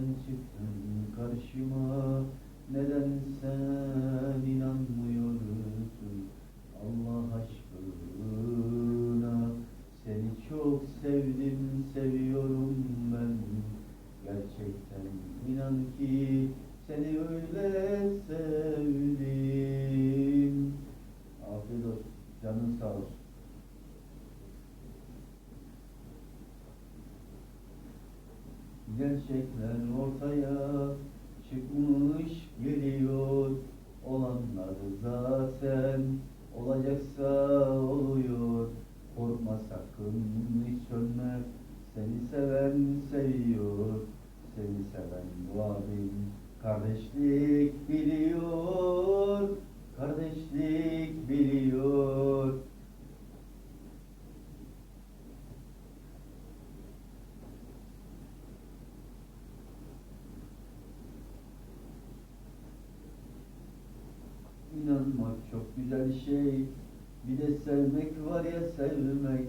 çıktın karşıma? Neden sen inanmıyorsun Allah aşkına Seni çok sevdim seviyorum ben Gerçekten inan ki seni öyle sevdim Afiyet olsun canın sağ olsun Gerçekler ortaya çıkmış geliyor. Olanlar zaten olacaksa oluyor güzel şey. Bir de sevmek var ya sevmek.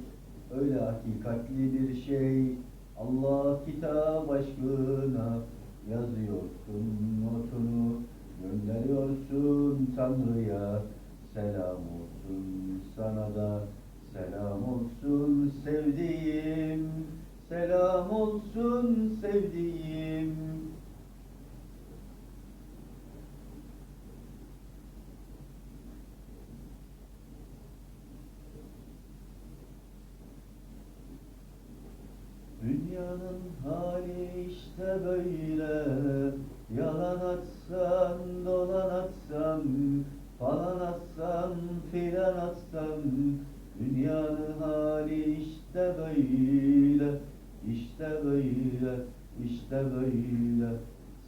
Öyle hakikatli bir şey. Allah kitap aşkına yazıyorsun notunu. Gönderiyorsun Tanrı'ya. Selam olsun sana da. Selam olsun sevdiğim. Selam olsun sevdiğim. Dünyanın hali işte böyle. Yalan atsan, dolan atsan Falan atsan, filan atsan Dünyanın hali işte böyle. İşte böyle, işte böyle.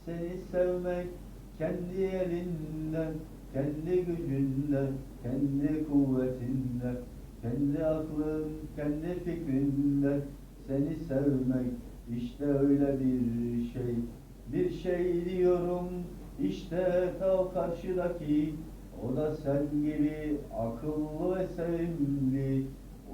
Seni sevmek kendi elinden Kendi gücünden, kendi kuvvetinden Kendi aklın, kendi fikrinden seni sevmek işte öyle bir şey. Bir şey diyorum işte ta karşıdaki. O da sen gibi akıllı ve sevimli.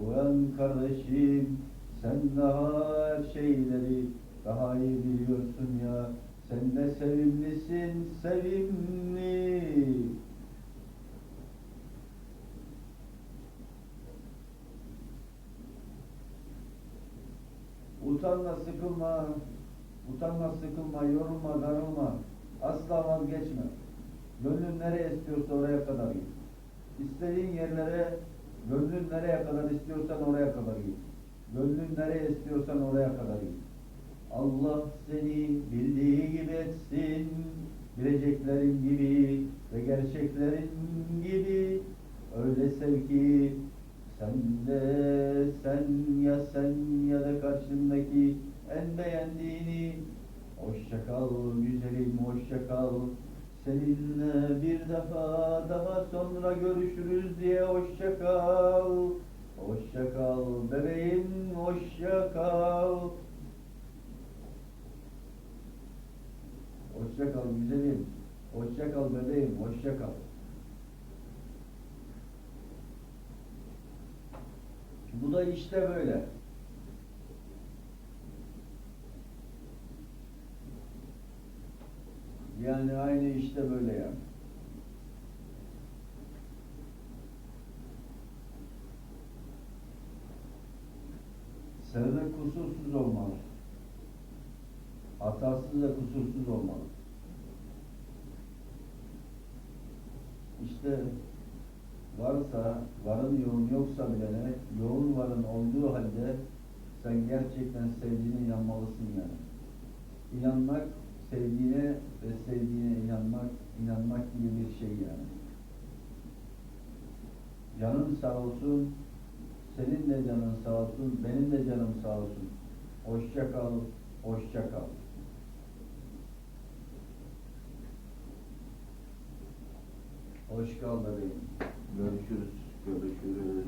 Uyan kardeşim sen daha her şeyleri daha iyi biliyorsun ya. Sen de sevimlisin sevimli Utanma, sıkılma, utanma, sıkılma, yorulma, darılma, asla vazgeçme. Gönlün nereye istiyorsa oraya kadar git. İstediğin yerlere, gönlün nereye kadar istiyorsan oraya kadar git. Gönlün nereye istiyorsan oraya kadar git. Allah seni bildiği gibi etsin, bileceklerin gibi ve gerçeklerin gibi öyle sev ki sen sen ya sen ya da karşındaki en beğendiğini. Hoşçakal güzelim hoşçakal Seninle bir defa daha sonra görüşürüz diye hoşçakal Hoşçakal bebeğim hoşçakal Hoşçakal güzelim Hoşçakal bebeğim hoşçakal Bu da işte böyle. Yani aynı işte böyle yani. Sevmek kusursuz olmalı. Hatasız ve kusursuz olmalı. İşte varsa, varın yoğun yoksa bile yoğun varın olduğu halde sen gerçekten sevdiğine inanmalısın yani. İnanmak, sevdiğine ve sevdiğine inanmak, inanmak gibi bir şey yani. Canın sağ olsun, senin de canın sağ olsun, benim de canım sağ olsun. Hoşça kal, hoşça kal. Hoş bebeğim. Görüşürüz, görüşürüz.